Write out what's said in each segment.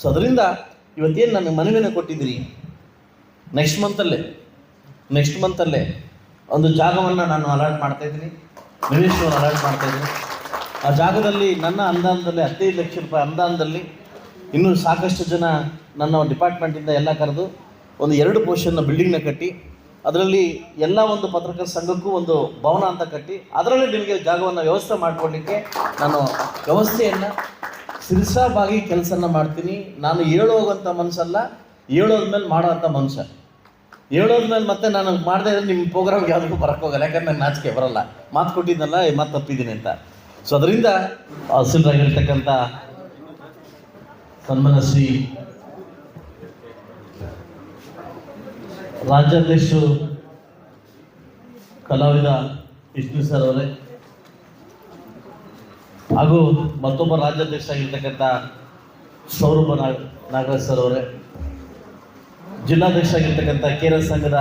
So ಅದರಿಂದ ಇವತ್ತೇನು ನನಗೆ ಮನವಿನ ಕೊಟ್ಟಿದ್ದೀರಿ? ನೆಕ್ಸ್ಟ್ ಮಂತಲ್ಲೇ ನೆಕ್ಸ್ಟ್ ಮಂತಲ್ಲೇ ಒಂದು ಜಾಗವನ್ನು ನಾನು ಅಲಾಟ್ ಮಾಡ್ತಾ ಇದ್ದೀನಿ. ನಿವೇಶವನ್ನು ಅಲಾಟ್ ಮಾಡ್ತಾ ಇದ್ದೀನಿ ಆ ಜಾಗದಲ್ಲಿ ನನ್ನ ಅನುದಾನದಲ್ಲಿ ಹದಿನೈದು ಲಕ್ಷ ರೂಪಾಯಿ ಅನುದಾನದಲ್ಲಿ ಇನ್ನೂ ಸಾಕಷ್ಟು ಜನ ನನ್ನ ಡಿಪಾರ್ಟ್ಮೆಂಟಿಂದ ಎಲ್ಲ ಕರೆದು ಒಂದು ಎರಡು ಪೋರ್ಷನ್ನ ಬಿಲ್ಡಿಂಗ್ನ ಕಟ್ಟಿ, ಅದರಲ್ಲಿ ಎಲ್ಲ ಒಂದು ಪತ್ರಕರ್ತ ಸಂಘಕ್ಕೂ ಒಂದು ಭವನ ಅಂತ ಕಟ್ಟಿ, ಅದರಲ್ಲಿ ನಿಮಗೆ ಜಾಗವನ್ನು ವ್ಯವಸ್ಥೆ ಮಾಡಿಕೊಡಲಿಕ್ಕೆ ನಾನು ವ್ಯವಸ್ಥೆಯನ್ನು ಸಿರಿಸಾಬಾಗಿ ಕೆಲಸನ ಮಾಡ್ತೀನಿ. ನಾನು ಹೇಳೋಗಂಥ ಮನಸ್ಸಲ್ಲ ಹೇಳೋದ್ಮೇಲೆ ಮಾಡೋಂಥ ಮನುಷ್ಯ ಹೇಳೋದ್ಮೇಲೆ ಮತ್ತೆ ನಾನು ಮಾಡಿದೆ ನಿಮ್ಮ ಪ್ರೋಗ್ರಾಮ್ಗೆ ಯಾವುದಕ್ಕೂ ಬರಕ್ಕೆ ಹೋಗಲ್ಲ. ಯಾಕಂದ್ರೆ ನಾನು ನಾಚಿಕೆ ಬರಲ್ಲ. ಮಾತು ಕೊಟ್ಟಿದ್ದಲ್ಲ ಮತ್ತೆ ತಪ್ಪಿದ್ದೀನಿ ಅಂತ. ಸೊ ಅದರಿಂದ ಹಸಿರಾಗಿರ್ತಕ್ಕಂಥ ಸನ್ಮಾನ ಶ್ರೀ ರಾಜ್ಯಾಧ್ಯಕ್ಷರು ಕಲಾವಿದ ವಿಷ್ಣು ಸರ್ ಅವರೇ ಹಾಗೂ ಮತ್ತೊಬ್ಬ ರಾಜ್ಯಾಧ್ಯಕ್ಷ ಆಗಿರ್ತಕ್ಕಂಥ ಸೌರಭ ನಾಗ ನಾಗರಾಜ್ ಸರ್ ಅವರೇ. ಜಿಲ್ಲಾಧ್ಯಕ್ಷ ಆಗಿರ್ತಕ್ಕಂಥ ಕೇರಳ ಸಂಘದ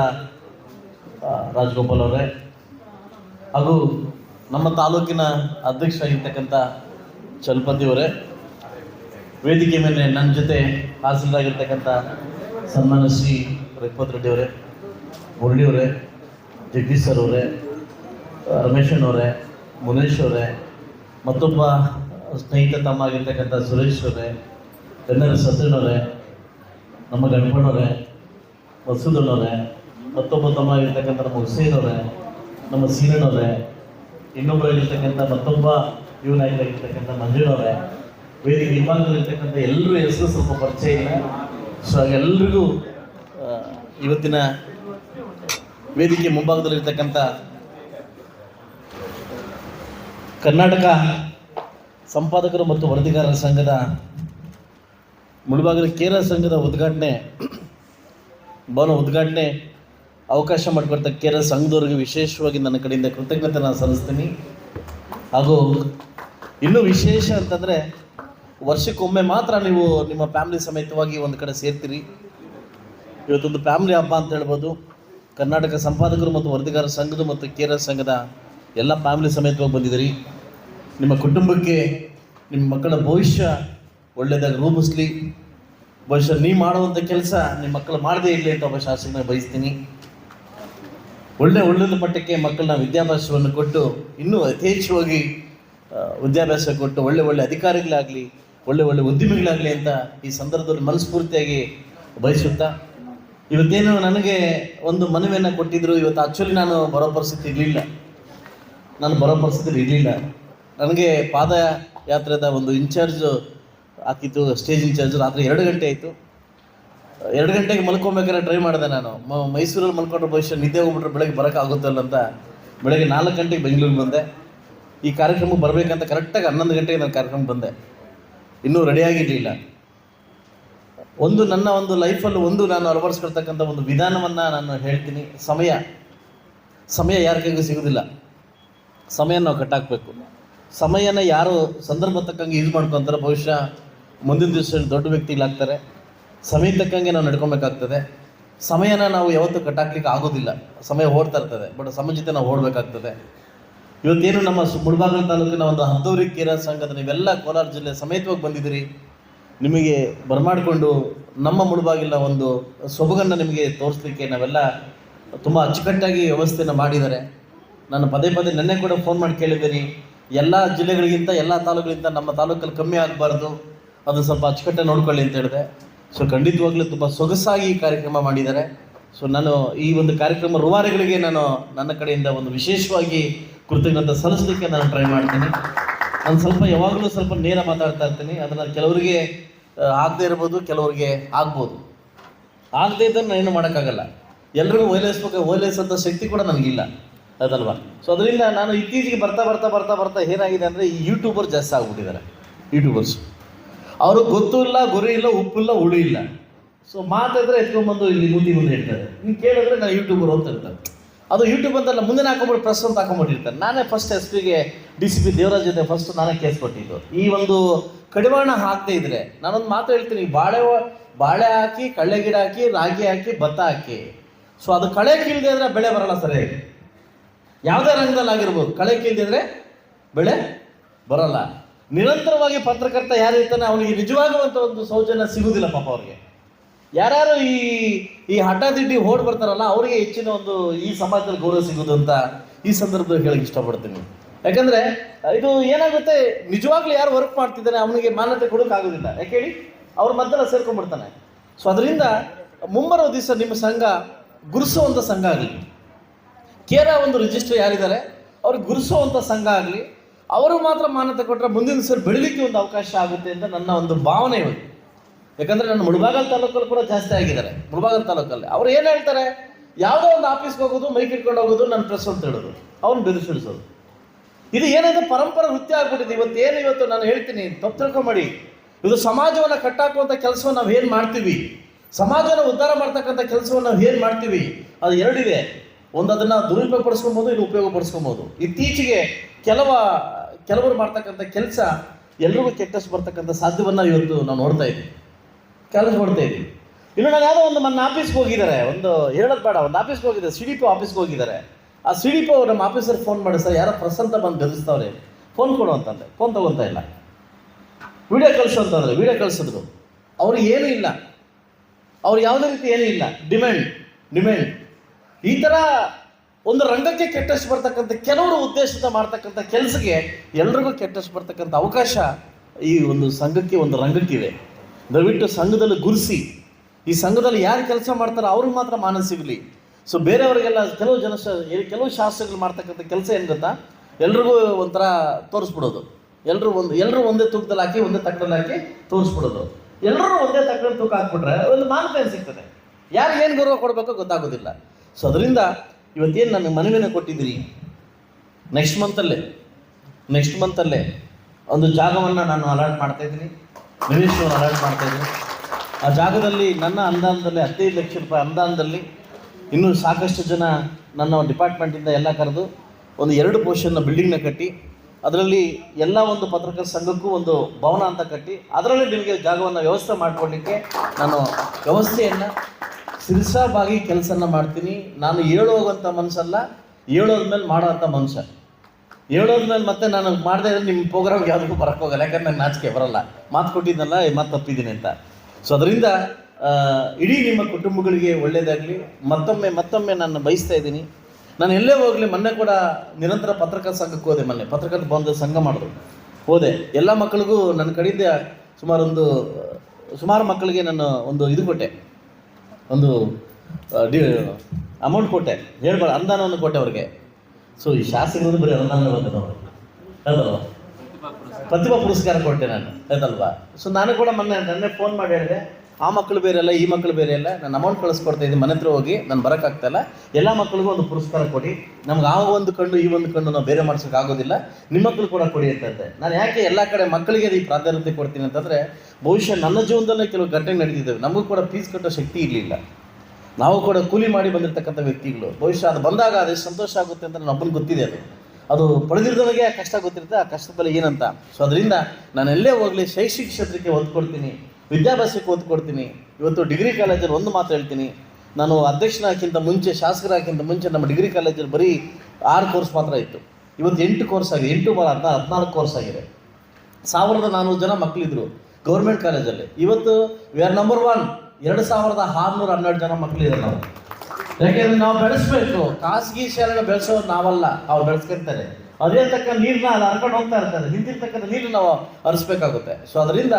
ರಾಜಗೋಪಾಲ್ ಅವರೇ. ಹಾಗೂ ನಮ್ಮ ತಾಲೂಕಿನ ಅಧ್ಯಕ್ಷ ಆಗಿರ್ತಕ್ಕಂಥ ಚಲಪತಿ ಅವರೇ. ವೇದಿಕೆ ಮೇಲೆ ನನ್ನ ಜೊತೆ ಹಾಸನದಾಗಿರ್ತಕ್ಕಂಥ ಸನ್ಮಾನ ಶ್ರೀ ರೇಪತ್ ರೆಡ್ಡಿ ಅವರೇ, ಮುರಳಿ ಅವರೇ, ಜಗದೀಶ್ ಸರ್ ಅವರೇ ರಮೇಶನ್ ಅವರೇ ಮುನೇಶ್ ಅವರೇ ಮತ್ತೊಬ್ಬ ಸ್ನೇಹಿತ ತಮ್ಮ ಆಗಿರ್ತಕ್ಕಂಥ ಸುರೇಶ್ ಅವರೇ ಕನ್ನಡ ನಮ್ಮ ಗಣಪಣ್ಣವರೇ ಮಸೂದಣ್ಣವರೇ ಮತ್ತೊಬ್ಬ ತಮ್ಮ ಆಗಿರ್ತಕ್ಕಂಥ ನಮ್ಮ ಹುಸೇನ್ ನಮ್ಮ ಸೀನಣ್ಣವರೇ ಇನ್ನೊಬ್ಬರಾಗಿರ್ತಕ್ಕಂಥ ಮತ್ತೊಬ್ಬ ಇವನಾಗಿರ್ತಕ್ಕಂಥ ಮಂಜುನವರೇ ವೇದಿಕೆ ವಿಭಾಗದಲ್ಲಿರ್ತಕ್ಕಂಥ ಎಲ್ಲರೂ ಹೆಸರು ಸ್ವಲ್ಪ ಪರಿಚಯ ಇಲ್ಲ. ಸೊ ಎಲ್ರಿಗೂ ಇವತ್ತಿನ ವೇದಿಕೆ ಮುಂಭಾಗದಲ್ಲಿರ್ತಕ್ಕಂಥ ಕರ್ನಾಟಕ ಸಂಪಾದಕರು ಮತ್ತು ವರದಿಗಾರರ ಸಂಘದ ಮುಳುಬಾಗಿಲು ಕೇರಳ ಸಂಘದ ಉದ್ಘಾಟನೆ, ಭವನ ಉದ್ಘಾಟನೆ, ಅವಕಾಶ ಮಾಡಿಕೊಡ್ತ ಕೇರಳ ಸಂಘದವರಿಗೆ ವಿಶೇಷವಾಗಿ ನನ್ನ ಕಡೆಯಿಂದ ಕೃತಜ್ಞತೆ ನಾನು ಸಲ್ಲಿಸ್ತೀನಿ. ಹಾಗೂ ಇನ್ನೂ ವಿಶೇಷ ಅಂತಂದರೆ ವರ್ಷಕ್ಕೊಮ್ಮೆ ಮಾತ್ರ ನೀವು ನಿಮ್ಮ ಫ್ಯಾಮಿಲಿ ಸಮೇತವಾಗಿ ಒಂದು ಕಡೆ ಸೇರ್ತೀರಿ. ಇವತ್ತೊಂದು ಫ್ಯಾಮಿಲಿ ಹಬ್ಬ ಅಂತ ಹೇಳ್ಬೋದು. ಕರ್ನಾಟಕ ಸಂಪಾದಕರು ಮತ್ತು ವರದಿಗಾರರ ಸಂಘದ ಮತ್ತು ಕೇರಳ ಸಂಘದ ಎಲ್ಲ ಫ್ಯಾಮಿಲಿ ಸಮೇತವಾಗಿ ಬಂದಿದ್ದೀರಿ. ನಿಮ್ಮ ಕುಟುಂಬಕ್ಕೆ, ನಿಮ್ಮ ಮಕ್ಕಳ ಭವಿಷ್ಯ ಒಳ್ಳೆಯದಾಗಿ ರೂಪಿಸ್ಲಿ. ಬಹುಶಃ ನೀವು ಮಾಡುವಂಥ ಕೆಲಸ ನಿಮ್ಮ ಮಕ್ಕಳು ಮಾಡದೇ ಇರಲಿ ಅಂತ ಒಬ್ಬ ಶಾಸಕನ ಬಯಸ್ತೀನಿ. ಒಳ್ಳೆ ಒಳ್ಳೆಯ ಮಟ್ಟಕ್ಕೆ ಮಕ್ಕಳನ್ನ ವಿದ್ಯಾಭ್ಯಾಸವನ್ನು ಕೊಟ್ಟು, ಇನ್ನೂ ಯಥೇಚ್ಛವಾಗಿ ವಿದ್ಯಾಭ್ಯಾಸ ಕೊಟ್ಟು, ಒಳ್ಳೆ ಒಳ್ಳೆ ಅಧಿಕಾರಿಗಳಾಗಲಿ, ಒಳ್ಳೆ ಒಳ್ಳೆ ಉದ್ಯಮಿಗಳಾಗಲಿ ಅಂತ ಈ ಸಂದರ್ಭದಲ್ಲಿ ಮನಸ್ಫೂರ್ತಿಯಾಗಿ ಬಯಸುತ್ತಾ. ಇವತ್ತೇನು ನನಗೆ ಒಂದು ಮನವಿಯನ್ನು ಕೊಟ್ಟಿದ್ರು, ಇವತ್ತು ಆಕ್ಚುಲಿ ನಾನು ಬರೋ ಪರಿಸ್ಥಿತಿ ಇರಲಿಲ್ಲ. ನಾನು ಬರೋ ಪರಿಸ್ಥಿತಿ ಇರಲಿಲ್ಲ. ನನಗೆ ಪಾದಯಾತ್ರೆದ ಒಂದು ಇನ್ಚಾರ್ಜ್ ಹಾಕಿತ್ತು ಸ್ಟೇಜ್ ಇನ್ಚಾರ್ಜ್ ರಾತ್ರಿ ಎರಡು ಗಂಟೆ ಆಯಿತು. ಎರಡು ಗಂಟೆಗೆ ಮಲ್ಕೊಬೇಕಾದ್ರೆ ಟ್ರೈ ಮಾಡಿದೆ ನಾನು. ಮ- ಮೈಸೂರಲ್ಲಿ ಮಲ್ಕೊಂಡ್ರೆ ಭವಿಷ್ಯ ನಿದ್ದೆ ಹೋಗ್ಬಿಟ್ರೆ ಬೆಳಗ್ಗೆ ಬರೋಕ್ಕಾಗುತ್ತಲ್ಲ ಅಂತ. ಬೆಳಗ್ಗೆ ನಾಲ್ಕು ಗಂಟೆಗೆ ಬೆಂಗಳೂರಿಗೆ ಬಂದೆ. ಈ ಕಾರ್ಯಕ್ರಮಕ್ಕೆ ಬರಬೇಕಂತ ಕರೆಕ್ಟಾಗಿ ಹನ್ನೊಂದು ಗಂಟೆಗೆ ನಾನು ಕಾರ್ಯಕ್ರಮಕ್ಕೆ ಬಂದೆ. ಇನ್ನೂ ರೆಡಿಯಾಗಿರಲಿಲ್ಲ ಒಂದು ನನ್ನ ಒಂದು ಲೈಫಲ್ಲಿ ಒಂದು ನಾನು ಅಳವಡಿಸ್ಕೊಳ್ತಕ್ಕಂಥ ಒಂದು ವಿಧಾನವನ್ನು ನಾನು ಹೇಳ್ತೀನಿ. ಸಮಯ. ಸಮಯ ಯಾರಿಗೂ ಸಿಗೋದಿಲ್ಲ. ಸಮಯ ನಾವು ಕಟ್ಟಾಕಬೇಕು. ಸಮಯನ ಯಾರು ಸಂದರ್ಭ ತಕ್ಕಂಗೆ ಯೂಸ್ ಮಾಡ್ಕೊತಾರೆ, ಬಹುಶಃ ಮುಂದಿನ ದಿವಸ ದೊಡ್ಡ ವ್ಯಕ್ತಿಗಳಾಗ್ತಾರೆ ಸಮಯ ತಕ್ಕಂಗೆ ನಾವು ನಡ್ಕೊಬೇಕಾಗ್ತದೆ. ಸಮಯನ ನಾವು ಯಾವತ್ತೂ ಕಟ್ಟಾಕ್ಲಿಕ್ಕೆ ಆಗೋದಿಲ್ಲ. ಸಮಯ ಓಡ್ತಾ ಇರ್ತದೆ, ಬಟ್ ಸಮಯ ನಾವು ಓಡಬೇಕಾಗ್ತದೆ. ಇವತ್ತೇನು ನಮ್ಮ ಮುಳಬಾಗಿಲು ತಾಲೂಕಿನ ಒಂದು ಹದ್ದೂರಿ ಕೇರ ಸಂಘದ ನೀವೆಲ್ಲ ಕೋಲಾರ ಜಿಲ್ಲೆ ಸಮೇತವಾಗಿ ಬಂದಿದ್ದೀರಿ. ನಿಮಗೆ ಬರಮಾಡಿಕೊಂಡು ನಮ್ಮ ಮುಳುಬಾಗಿಲಿನ ಒಂದು ಸೊಬಗನ್ನು ನಿಮಗೆ ತೋರಿಸ್ಲಿಕ್ಕೆ ನಾವೆಲ್ಲ ತುಂಬ ಅಚ್ಚುಕಟ್ಟಾಗಿ ವ್ಯವಸ್ಥೆಯನ್ನು ಮಾಡಿದ್ದಾರೆ. ನಾನು ಪದೇ ಪದೇ ನೆನ್ನೆ ಕೂಡ ಫೋನ್ ಮಾಡಿ ಕೇಳಿದ್ದೀನಿ. ಎಲ್ಲ ಜಿಲ್ಲೆಗಳಿಗಿಂತ, ಎಲ್ಲ ತಾಲೂಕುಗಳಿಂದ ನಮ್ಮ ತಾಲೂಕಲ್ಲಿ ಕಮ್ಮಿ ಆಗಬಾರ್ದು. ಅದು ಸ್ವಲ್ಪ ಅಚ್ಚುಕಟ್ಟೆ ನೋಡ್ಕೊಳ್ಳಿ ಅಂತ ಹೇಳಿದೆ. ಸೊ ಖಂಡಿತವಾಗ್ಲೂ ತುಂಬ ಸೊಗಸಾಗಿ ಈ ಕಾರ್ಯಕ್ರಮ ಮಾಡಿದ್ದಾರೆ. ಸೊ ನಾನು ಈ ಒಂದು ಕಾರ್ಯಕ್ರಮ ರೂವಾರಿಗಳಿಗೆ ನಾನು ನನ್ನ ಕಡೆಯಿಂದ ಒಂದು ವಿಶೇಷವಾಗಿ ಕೃತಜ್ಞತೆ ಸಲ್ಲಿಸಲಿಕ್ಕೆ ನಾನು ಟ್ರೈ ಮಾಡ್ತೀನಿ. ನಾನು ಸ್ವಲ್ಪ ಯಾವಾಗಲೂ ಸ್ವಲ್ಪ ನೇರ ಮಾತಾಡ್ತಾ ಇರ್ತೀನಿ. ಅದನ್ನು ಕೆಲವರಿಗೆ ಆಗದೇ ಇರ್ಬೋದು, ಕೆಲವರಿಗೆ ಆಗ್ಬೋದು. ಆಗದೇ ಇದ್ದರೆ ನಾನು ಏನು ಮಾಡೋಕ್ಕಾಗಲ್ಲ. ಎಲ್ರಿಗೂ ಓಲೈಸ್ಬೇಕು ಓಲೈಸೋಂಥ ಶಕ್ತಿ ಕೂಡ ನನಗಿಲ್ಲ. ಅದಲ್ವಾ? ಸೊ ಅದರಿಂದ ನಾನು ಇತ್ತೀಚೆಗೆ ಬರ್ತಾ ಬರ್ತಾ ಬರ್ತಾ ಬರ್ತಾ ಏನಾಗಿದೆ ಅಂದರೆ ಈ ಯೂಟ್ಯೂಬರ್ ಜಾಸ್ತಿ ಆಗ್ಬಿಟ್ಟಿದ್ದಾರೆ. ಯೂಟ್ಯೂಬರ್ಸ್ ಅವರು ಗೊತ್ತೂ ಇಲ್ಲ, ಗುರಿ ಇಲ್ಲ ಉಪ್ಪಿಲ್ಲ ಹುಳಿ ಇಲ್ಲ. ಸೊ ಮಾತಾಡಿದ್ರೆ ಎತ್ಕೊಂಡ್ಬಂದು ಇಲ್ಲಿ ಮುಂದೆ ಮುಂದೆ ಇಡ್ತಾರೆ ನೀವು ಕೇಳಿದ್ರೆ ನಾನು ಯೂಟ್ಯೂಬರ್ ಅಂತ ಇರ್ತಾರೆ ಅದು ಯೂಟ್ಯೂಬ್ ಅಂತಲ್ಲ ಮುಂದೆ ಹಾಕೊಂಬಿಟ್ಟು ಪ್ರೆಸ್ ಅಂತ ಹಾಕೊಂಡ್ಬಿಟ್ಟಿರ್ತಾರೆ ನಾನೇ ಫಸ್ಟ್ ಎಸ್ ಪಿಗೆ ಡಿ ಸಿ ಪಿ ದೇವರಾಜ್ ಜೊತೆ ಫಸ್ಟ್ ನಾನೇ ಕೇಸ್ ಕೊಟ್ಟಿದ್ದು. ಈ ಒಂದು ಕಡಿವಾಣ ಹಾಕದೇ ಇದ್ರೆ ನಾನೊಂದು ಮಾತು ಹೇಳ್ತೀನಿ, ಬಾಳೆ ಬಾಳೆ ಹಾಕಿ, ಕಳ್ಳೆ ಗಿಡ ಹಾಕಿ, ರಾಗಿ ಹಾಕಿ, ಭತ್ತ ಹಾಕಿ. ಸೊ ಅದು ಕಳೆ ಕೀಳದೆ ಅಂದ್ರೆ ಬೆಳೆ ಬರಲ್ಲ ಸರಿಯಾಗಿ. ಯಾವುದೇ ರಂಗದಲ್ಲಿ ಆಗಿರ್ಬೋದು ಕಳೆ ಕೇಳಿದ್ರೆ ಬೆಳೆ ಬರಲ್ಲ. ನಿರಂತರವಾಗಿ ಪತ್ರಕರ್ತ ಯಾರು ಇರ್ತಾನೆ, ಅವನಿಗೆ ನಿಜವಾಗುವಂಥ ಒಂದು ಸೌಜನ್ಯ ಸಿಗುವುದಿಲ್ಲ ಪಾಪ ಅವ್ರಿಗೆ. ಯಾರ್ಯಾರು ಈ ಈ ಹಠದಿಡ್ಡಿ ಓಡ್ ಬರ್ತಾರಲ್ಲ, ಅವರಿಗೆ ಹೆಚ್ಚಿನ ಒಂದು ಈ ಸಮಾಜದಲ್ಲಿ ಗೌರವ ಸಿಗುವುದು ಅಂತ ಈ ಸಂದರ್ಭದಲ್ಲಿ ಹೇಳಕ್ ಇಷ್ಟಪಡ್ತೀನಿ. ಯಾಕಂದ್ರೆ ಇದು ಏನಾಗುತ್ತೆ, ನಿಜವಾಗ್ಲೂ ಯಾರು ವರ್ಕ್ ಮಾಡ್ತಿದ್ದಾನೆ ಅವನಿಗೆ ಮಾನ್ಯತೆ ಕೊಡೋಕ್ಕಾಗೋದಿಲ್ಲ ಯಾಕೆ ಹೇಳಿ? ಅವ್ರ ಮಧ್ಯೆಲ್ಲ ಸೇರ್ಕೊಂಡ್ಬಿಡ್ತಾನೆ. ಸೊ ಅದರಿಂದ ಮುಂಬರುವ ದಿವಸ ನಿಮ್ಮ ಸಂಘ ಗುರುಸುವಂಥ ಸಂಘ ಆಗಲಿ. ಕೇರ ಒಂದು ರಿಜಿಸ್ಟರ್ ಯಾರಿದ್ದಾರೆ, ಅವ್ರಿಗೆ ಗುರುಸುವಂಥ ಸಂಘ ಆಗಲಿ, ಅವರು ಮಾತ್ರ ಮಾನ್ಯತೆ ಕೊಟ್ಟರೆ ಮುಂದಿನ ಸರ್ ಬೆಳಿಲಿಕ್ಕೆ ಒಂದು ಅವಕಾಶ ಆಗುತ್ತೆ ಅಂತ ನನ್ನ ಒಂದು ಭಾವನೆ ಇವತ್ತು ಯಾಕಂದರೆ ನನ್ನ ಮುಳಬಾಗಲ್ ತಾಲೂಕಲ್ಲಿ ಕೂಡ ಜಾಸ್ತಿ ಆಗಿದ್ದಾರೆ, ಮುಳಬಾಗಲ್ ತಾಲೂಕಲ್ಲಿ. ಅವ್ರು ಏನು ಹೇಳ್ತಾರೆ, ಯಾವುದೋ ಒಂದು ಆಫೀಸ್ಗೆ ಹೋಗೋದು, ಮೈಕ್ ಇಟ್ಕೊಂಡು ಹೋಗೋದು, ನನ್ನ ಪ್ರೆಸ್ ಅಂತ ಹೇಳೋದು. ಅವ್ನು ಬೆದರಿಸಿಳಿಸೋದು ಇದು ಏನಂದ್ರೆ ಪರಂಪರೆ ವೃತ್ತಿ ಆಗ್ಬಿಟ್ಟಿದೆ. ಇವತ್ತು ಏನು ಇವತ್ತು ನಾನು ಹೇಳ್ತೀನಿ, ತಪ್ಪು ತಿಳ್ಕೊಂಬೇಡಿ. ಇದು ಸಮಾಜವನ್ನು ಕಟ್ಟಾಕುವಂಥ ಕೆಲಸವನ್ನು ನಾವು ಏನು ಮಾಡ್ತೀವಿ? ಸಮಾಜವನ್ನು ಉದ್ಧಾರ ಮಾಡ್ತಕ್ಕಂಥ ಕೆಲಸವನ್ನು ನಾವು ಏನು ಮಾಡ್ತೀವಿ? ಅದು ಎರಡಿದೆ. ಒಂದು ಅದನ್ನು ದುರುಪಯೋಗ ಪಡಿಸ್ಕೊಬೋದು ಇದು ಉಪಯೋಗ ಪಡಿಸ್ಕೊಬೋದು ಇತ್ತೀಚೆಗೆ ಕೆಲವ, ಕೆಲವರು ಮಾಡ್ತಕ್ಕಂಥ ಕೆಲಸ ಎಲ್ರಿಗೂ ಕೆಟ್ಟಷ್ಟು ಬರ್ತಕ್ಕಂಥ ಸಾಧ್ಯವನ್ನು ಇವತ್ತು ನಾವು ನೋಡ್ತಾ ಇದ್ದೀವಿ. ಕೆಲಸ ಮಾಡ್ತಾ ಇದ್ದೀವಿ. ಇನ್ನು ನಾನು ಯಾವುದೋ ಒಂದು ನನ್ನ ಆಫೀಸ್ಗೆ ಹೋಗಿದ್ದಾರೆ. ಒಂದು ಹೇಳೋದು ಬೇಡ, ಒಂದು ಆಫೀಸ್ಗೆ ಹೋಗಿದ್ದಾರೆ. ಸಿ ಡಿ ಪಿ ಆಫೀಸ್ಗೆ ಹೋಗಿದ್ದಾರೆ. ಆ ಸಿ ಡಿ ಪಿ ನಮ್ಮ ಆಫೀಸರ್ ಫೋನ್ ಮಾಡಿ, ಸರ್, ಯಾರೋ ಪ್ರಸಂತ ಬಂದು ಬೆದರಿಸ್ತವ್ರೆ ಫೋನ್ ಕೊಡು ಅಂತಂದ್ರೆ ಫೋನ್ ತಗೊಂತಾ ಇಲ್ಲ. ವಿಡಿಯೋ ಕಳಿಸು ಅಂತಂದ್ರೆ ವಿಡಿಯೋ ಕಳಿಸಿದ್ರು. ಅವ್ರಿಗೆ ಏನೂ ಇಲ್ಲ. ಅವ್ರು ಯಾವುದೇ ರೀತಿ ಏನೂ ಇಲ್ಲ. ಡಿಮ್ಯಾಂಡ್ ಡಿಮ್ಯಾಂಡ್ ಈ ಥರ ಒಂದು ರಂಗಕ್ಕೆ ಕೆಟ್ಟಷ್ಟು ಬರ್ತಕ್ಕಂಥ ಕೆಲವರು ಉದ್ದೇಶದ ಮಾಡ್ತಕ್ಕಂಥ ಕೆಲಸಕ್ಕೆ ಎಲ್ರಿಗೂ ಕೆಟ್ಟಷ್ಟು ಬರ್ತಕ್ಕಂಥ ಅವಕಾಶ ಈ ಒಂದು ಸಂಘಕ್ಕೆ ಒಂದು ರಂಗಕ್ಕಿದೆ. ದಯವಿಟ್ಟು ಸಂಘದಲ್ಲಿ ಗುರುಸಿ. ಈ ಸಂಘದಲ್ಲಿ ಯಾರು ಕೆಲಸ ಮಾಡ್ತಾರೋ ಅವ್ರಿಗೆ ಮಾತ್ರ ಮಾನ ಸಿಗಲಿ. ಸೊ ಬೇರೆಯವರಿಗೆಲ್ಲ ಕೆಲವು ಜನ ಕೆಲವು ಶಾಸ್ತ್ರಗಳು ಮಾಡ್ತಕ್ಕಂಥ ಕೆಲಸ ಏನು ಗೊತ್ತಾ? ಎಲ್ರಿಗೂ ಒಂಥರ ತೋರಿಸ್ಬಿಡೋದು. ಎಲ್ಲರೂ ಒಂದು ಎಲ್ಲರೂ ಒಂದೇ ತೂಕದಲ್ಲಿ ಹಾಕಿ, ಒಂದೇ ತಕ್ಕದಲ್ಲಿ ಹಾಕಿ ತೋರಿಸ್ಬಿಡೋದು. ಎಲ್ಲರೂ ಒಂದೇ ತಕ್ಕದಲ್ಲಿ ತೂಕ ಹಾಕ್ಬಿಟ್ರೆ ಒಂದು ಮಾನತೆ ಸಿಗ್ತದೆ. ಏನು ಗೌರವ ಕೊಡಬೇಕೋ ಗೊತ್ತಾಗೋದಿಲ್ಲ. ಸೊ ಅದರಿಂದ ಇವತ್ತೇನು ನನಗೆ ಮನವಿನ ಕೊಟ್ಟಿದ್ದೀರಿ ನೆಕ್ಸ್ಟ್ ಮಂತಲ್ಲೇ ನೆಕ್ಸ್ಟ್ ಮಂತಲ್ಲೇ ಒಂದು ಜಾಗವನ್ನು ನಾನು ಅಲಾಟ್ ಮಾಡ್ತಾ ಇದ್ದೀನಿ. ನಿವೇಶವನ್ನು ಅಲಾಟ್ ಮಾಡ್ತಾ ಇದ್ದೀನಿ. ಆ ಜಾಗದಲ್ಲಿ ನನ್ನ ಅನುದಾನದಲ್ಲಿ ಹದಿನೈದು ಲಕ್ಷ ರೂಪಾಯಿ ಅನುದಾನದಲ್ಲಿ ಇನ್ನೂ ಸಾಕಷ್ಟು ಜನ ನನ್ನ ಡಿಪಾರ್ಟ್ಮೆಂಟಿಂದ ಎಲ್ಲ ಕರೆದು ಒಂದು ಎರಡು ಪೋರ್ಷನ್ನ ಬಿಲ್ಡಿಂಗ್ನ ಕಟ್ಟಿ, ಅದರಲ್ಲಿ ಎಲ್ಲ ಒಂದು ಪತ್ರಕರ್ತ ಸಂಘಕ್ಕೂ ಒಂದು ಭವನ ಅಂತ ಕಟ್ಟಿ, ಅದರಲ್ಲಿ ನಿಮಗೆ ಜಾಗವನ್ನು ವ್ಯವಸ್ಥೆ ಮಾಡಿಕೊಳ್ಳಿಕ್ಕೆ ನಾನು ವ್ಯವಸ್ಥೆಯನ್ನು ಸಿರಿಸಾಬಾಗಿ ಕೆಲಸನ ಮಾಡ್ತೀನಿ. ನಾನು ಹೇಳೋಗಂಥ ಮನಸ್ಸಲ್ಲ ಹೇಳೋದ್ಮೇಲೆ ಮಾಡೋಂಥ ಮನುಷ್ಯ ಹೇಳೋದ್ಮೇಲೆ ಮತ್ತೆ ನಾನು ಮಾಡದೆ ನಿಮ್ಮ ಪ್ರೋಗ್ರಾಮ್ಗೆ ಯಾವುದಕ್ಕೂ ಬರೋಕ್ಕೋಗಲ್ಲ ಯಾಕಂದ್ರೆ ನಾನು ನಾಚಿಕೆ ಬರಲ್ಲ. ಮಾತು ಕೊಟ್ಟಿದ್ದಲ್ಲ ಮಾತು ತಪ್ಪಿದ್ದೀನಿ ಅಂತ. ಸೊ ಅದರಿಂದ ಇಡೀ ನಿಮ್ಮ ಕುಟುಂಬಗಳಿಗೆ ಒಳ್ಳೆಯದಾಗಲಿ ಮತ್ತೊಮ್ಮೆ ಮತ್ತೊಮ್ಮೆ ನಾನು ಬಯಸ್ತಾ ಇದ್ದೀನಿ. ನಾನು ಎಲ್ಲೇ ಹೋಗಲಿ, ಮೊನ್ನೆ ಕೂಡ ನಿರಂತರ ಪತ್ರಕರ್ತ ಸಂಘಕ್ಕೆ ಹೋದೆ ಮೊನ್ನೆ. ಪತ್ರಕರ್ತ ಬಂದು ಸಂಘ ಮಾಡಿದ್ರು ಹೋದೆ. ಎಲ್ಲ ಮಕ್ಕಳಿಗೂ ನನ್ನ ಕಡೆಯಿಂದ ಸುಮಾರೊಂದು, ಸುಮಾರು ಮಕ್ಕಳಿಗೆ ನಾನು ಒಂದು ಇದು ಕೊಟ್ಟೆ. ಒಂದು ಅಮೌಂಟ್ ಕೊಟ್ಟೆ. ಹೇಳ್ಬೇಡ ಅನುದಾನವನ್ನು ಕೊಟ್ಟೆ ಅವ್ರಿಗೆ. ಸೊ ಈ ಶಾಸಕರು ಬರೀ ಅನುದಾನ ಬಂದರು ಹೌದಲ್ವಾ ಪ್ರತಿಭಾ ಪುರಸ್ಕಾರ ಕೊಟ್ಟೆ ನಾನು. ಆಯ್ತಲ್ವಾ ಸೊ ನಾನು ಕೂಡ ಮೊನ್ನೆ ನನ್ನೇ ಫೋನ್ ಮಾಡಿ ಹೇಳಿದೆ. ಆ ಮಕ್ಕಳು ಬೇರೆ ಅಲ್ಲ, ಈ ಮಕ್ಕಳು ಬೇರೆ ಅಲ್ಲ, ನಾನು ಅಮೌಂಟ್ ಕಳಿಸ್ಕೊಡ್ತಾ ಇದ್ದೀನಿ, ಮನೆ ಹತ್ರ ಹೋಗಿ, ನಾನು ಬರೋಕ್ಕಾಗ್ತಾಯಿಲ್ಲ ಎಲ್ಲ ಮಕ್ಕಳಿಗೂ ಒಂದು ಪುರಸ್ಕಾರ ಕೊಡಿ. ನಮ್ಗೆ ಆ ಒಂದು ಕಣ್ಣು, ಈ ಒಂದು ಕಣ್ಣು ನಾವು ಬೇರೆ ಆಗೋದಿಲ್ಲ. ನಿಮ್ಮ ಮಕ್ಕಳು ಕೂಡ ಕೊಡಿ ಅಂತಂದೆ ನಾನು ಯಾಕೆ ಎಲ್ಲ ಕಡೆ ಮಕ್ಕಳಿಗೆ ಈ ಪ್ರಾಧಾನ್ಯತೆ ಕೊಡ್ತೀನಿ ಅಂತಂದರೆ, ಬಹುಶಃ ನನ್ನ ಜೀವನದಲ್ಲೇ ಕೆಲವು ಘಟನೆ ನಡೆದಿದ್ದಾವೆ ನಮಗೂ ಕೂಡ ಫೀಸ್ ಕಟ್ಟೋ ಶಕ್ತಿ ಇರಲಿಲ್ಲ. ನಾವು ಕೂಡ ಕೂಲಿ ಮಾಡಿ ಬಂದಿರತಕ್ಕಂಥ ವ್ಯಕ್ತಿಗಳು. ಬಹುಶಃ ಅದು ಬಂದಾಗ ಅದೆಷ್ಟು ಸಂತೋಷ ಆಗುತ್ತೆ ಅಂತ ನನ್ನ ಗೊತ್ತಿದೆ ಅದು. ಅದು ಪಡೆದಿರೋದಕ್ಕೆ ಆ ಕಷ್ಟ ಗೊತ್ತಿರುತ್ತೆ, ಆ ಕಷ್ಟದಲ್ಲಿ ಏನಂತ. ಸೊ ಅದರಿಂದ ನಾನು ಎಲ್ಲೇ ಹೋಗಲಿ ಶೈಕ್ಷಣಿಕ ಕ್ಷೇತ್ರಕ್ಕೆ ಒತ್ತು ವಿದ್ಯಾಭ್ಯಾಸಕ್ಕೆ ಓದ್ಕೊಡ್ತೀನಿ ಕೊಡ್ತೀನಿ ಇವತ್ತು ಡಿಗ್ರಿ ಕಾಲೇಜಲ್ಲಿ ಒಂದು ಮಾತು ಹೇಳ್ತೀನಿ. ನಾನು ಅಧ್ಯಕ್ಷನಾಗಿಂತ ಮುಂಚೆ, ಶಾಸಕರಾಗಿಂತ ಮುಂಚೆ ನಮ್ಮ ಡಿಗ್ರಿ ಕಾಲೇಜಲ್ಲಿ ಬರೀ ಆರು ಕೋರ್ಸ್ ಮಾತ್ರ ಇತ್ತು. ಇವತ್ತು ಎಂಟು ಕೋರ್ಸ್ ಆಗಿದೆ. ಎಂಟು ಬಾರ ಹದಿನಾರು ಹದಿನಾಲ್ಕು ಕೋರ್ಸ್ ಆಗಿದೆ. ಸಾವಿರದ ನಾನ್ನೂರು ಜನ ಮಕ್ಕಳಿದ್ರು ಗೌರ್ಮೆಂಟ್ ಕಾಲೇಜಲ್ಲಿ. ಇವತ್ತು ವಿ ಆರ್ ನಂಬರ್ ಒನ್ ಎರಡು ಸಾವಿರದ ಆರುನೂರ ಹನ್ನೆರಡು ಜನ ಮಕ್ಕಳಿದ್ರು ನಾವು. ಯಾಕೆಂದ್ರೆ ನಾವು ಬೆಳೆಸ್ಬೇಕು. ಖಾಸಗಿ ಶಾಲೆನ ಬೆಳೆಸೋದು ನಾವಲ್ಲ. ಅವ್ರು ಬೆಳೆಸ್ಕೊಂತಾರೆ. ಅದೇ ತಕ್ಕ ನೀರನ್ನ ಅದು ಹರ್ಕೊಂಡು ಹೋಗ್ತಾ ಇರ್ತಾರೆ. ನಿಂತಿರ್ತಕ್ಕಂಥ ನೀರು ನಾವು ಹರಿಸ್ಬೇಕಾಗುತ್ತೆ. ಸೊ ಅದರಿಂದ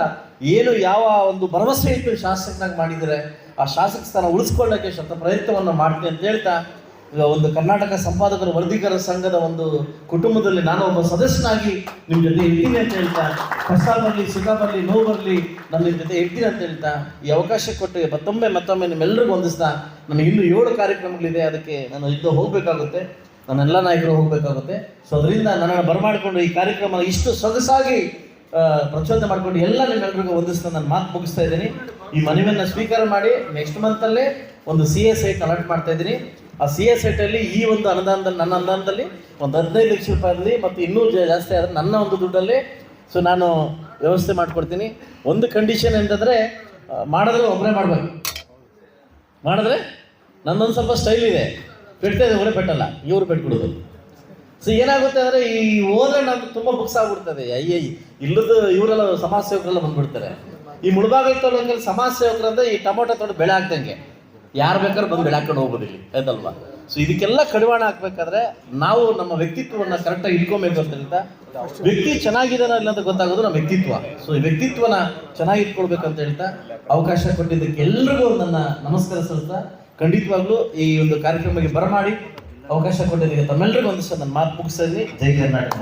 ಏನು ಯಾವ ಒಂದು ಭರವಸೆ ಇತ್ತು ಶಾಸಕನಾಗಿ ಮಾಡಿದರೆ, ಆ ಶಾಸಕ ಸ್ಥಾನ ಉಳಿಸ್ಕೊಳ್ಳೋಕೆ ಶತ ಪ್ರಯತ್ನವನ್ನು ಮಾಡ್ತೀನಿ ಅಂತ ಹೇಳ್ತಾ ಒಂದು ಕರ್ನಾಟಕ ಸಂಪಾದಕರ ವರದಿಗರ ಸಂಘದ ಒಂದು ಕುಟುಂಬದಲ್ಲಿ ನಾನು ಒಬ್ಬ ಸದಸ್ಯನಾಗಿ ನಿಮ್ಮ ಜೊತೆ ಇರ್ತೀನಿ ಅಂತ ಹೇಳ್ತಾ ಕಷ್ಟ ಬರಲಿ ಸುಖ ಬರಲಿ, ನೋವು ಬರಲಿ ನಾನು ನಿಮ್ಮ ಜೊತೆ ಇರ್ತೀನಿ ಅಂತ ಹೇಳ್ತಾ, ಈ ಅವಕಾಶ ಕೊಟ್ಟು ಮತ್ತೊಮ್ಮೆ ಮತ್ತೊಮ್ಮೆ ನಿಮ್ಮೆಲ್ಲರಿಗೂ ಹೊಂದಿಸ್ತಾ ನನಗೆ ಇನ್ನೂ ಏಳು ಕಾರ್ಯಕ್ರಮಗಳಿದೆ, ಅದಕ್ಕೆ ನಾನು ಇದ್ದು ಹೋಗಬೇಕಾಗುತ್ತೆ. ನನ್ನೆಲ್ಲ ನಾಯಕರು ಹೋಗಬೇಕಾಗುತ್ತೆ. ಸೊ ಅದರಿಂದ ನನ್ನನ್ನು ಬರಮಾಡಿಕೊಂಡು ಈ ಕಾರ್ಯಕ್ರಮ ಇಷ್ಟು ಸೊಗಸಾಗಿ ಪ್ರಚೋದನೆ ಮಾಡ್ಕೊಂಡು ಎಲ್ಲ ನಿಮ್ಮೆಲ್ಲರಿಗೂ ಹೊಂದಿಸ್ತಾ ನಾನು ಮಾತು ಮುಗಿಸ್ತಾ ಇದ್ದೀನಿ. ಈ ಮನವಿಯನ್ನು ಸ್ವೀಕಾರ ಮಾಡಿ ನೆಕ್ಸ್ಟ್ ಮಂತಲ್ಲೇ ಒಂದು ಸಿ ಎಸ್ ಐ ಅಲರ್ಟ್ ಮಾಡ್ತಾ ಇದ್ದೀನಿ. ಆ ಸಿ ಎಸ್ ಐಟಲ್ಲಿ ಈ ಒಂದು ಅನುದಾನದಲ್ಲಿ, ನನ್ನ ಅನುದಾನದಲ್ಲಿ ಒಂದು ಹದಿನೈದು ಲಕ್ಷ ರೂಪಾಯಲ್ಲಿ ಮತ್ತು ಇನ್ನೂ ಜಾಸ್ತಿ ಆದರೆ ನನ್ನ ಒಂದು ದುಡ್ಡಲ್ಲಿ ಸೊ ನಾನು ವ್ಯವಸ್ಥೆ ಮಾಡಿಕೊಡ್ತೀನಿ. ಒಂದು ಕಂಡೀಷನ್ ಅಂತಂದರೆ ಮಾಡಿದ್ರೆ ಒಬ್ಬರೇ ಮಾಡಬೇಕು. ಮಾಡಿದ್ರೆ ನನ್ನೊಂದು ಸ್ವಲ್ಪ ಸ್ಟೈಲ್ ಇದೆ. ಒಬ್ಬರೇ ಪೆಟ್ಟಲ್ಲ. ಇವರು ಪೆಟ್ಬಿಡೋದು ಸೊ ಏನಾಗುತ್ತೆ ಅಂದ್ರೆ ಈ ಹೋದ್ರೆ ನಮ್ಗೆ ತುಂಬಾ ಬುಕ್ಸ್ ಆಗ್ಬಿಡ್ತದೆ ಅಯ್ಯ ಇಲ್ಲದ ಇವರೆಲ್ಲ ಸಮಾಜ ಸೇವಕರೆಲ್ಲ ಬಂದ್ಬಿಡ್ತಾರೆ. ಈ ಮುಳಬಾಗಲ್ ತೊಳಂಗಲ್ಲಿ ಸಮಾಜ ಸೇವಕರಂದ್ರೆ ಈ ಟೊಮೊಟೊ ತೊಗೊಂಡು ಬೆಳೆ ಹಾಕ್ದಂಗೆ. ಯಾರು ಬೇಕಾದ್ರೂ ಬಂದು ಬೆಳೆ ಹಾಕೊಂಡು ಹೋಗ್ಬೋದು ಇಲ್ಲಿ ಆಯ್ತಲ್ವಾ ಸೊ ಇದಕ್ಕೆಲ್ಲ ಕಡಿವಾಣ ಹಾಕ್ಬೇಕಾದ್ರೆ ನಾವು ನಮ್ಮ ವ್ಯಕ್ತಿತ್ವವನ್ನ ಕರೆಕ್ಟಾಗಿ ಇಟ್ಕೊಬೇಕು ಅಂತ ವ್ಯಕ್ತಿ ಚೆನ್ನಾಗಿದಾನ ಇಲ್ಲ ಅಂತ ಗೊತ್ತಾಗೋದು ನಮ್ಮ ವ್ಯಕ್ತಿತ್ವ. ಸೊ ಈ ವ್ಯಕ್ತಿತ್ವನ ಚೆನ್ನಾಗಿ ಇಟ್ಕೊಳ್ಬೇಕಂತ ಹೇಳ್ತಾ ಅವಕಾಶ ಕೊಟ್ಟಿದ್ದಕ್ಕೆ ಎಲ್ರಿಗೂ ನನ್ನ ನಮಸ್ಕಾರ ಸಲ್ಲಿಸ್ತಾ ಖಂಡಿತವಾಗ್ಲೂ ಈ ಒಂದು ಕಾರ್ಯಕ್ರಮಕ್ಕೆ ಬರಮಾಡಿ ಅವಕಾಶ ಕೊಟ್ಟಿದ್ದಕ್ಕೆ ತಮ್ಮೆಲ್ಲರಿಗೂ ಒಂದು ಸಹ ನನ್ನ ಮಾತು ಮುಗಿಸಿದ್ವಿ ಜೈ ಕರ್ನಾಟಕ.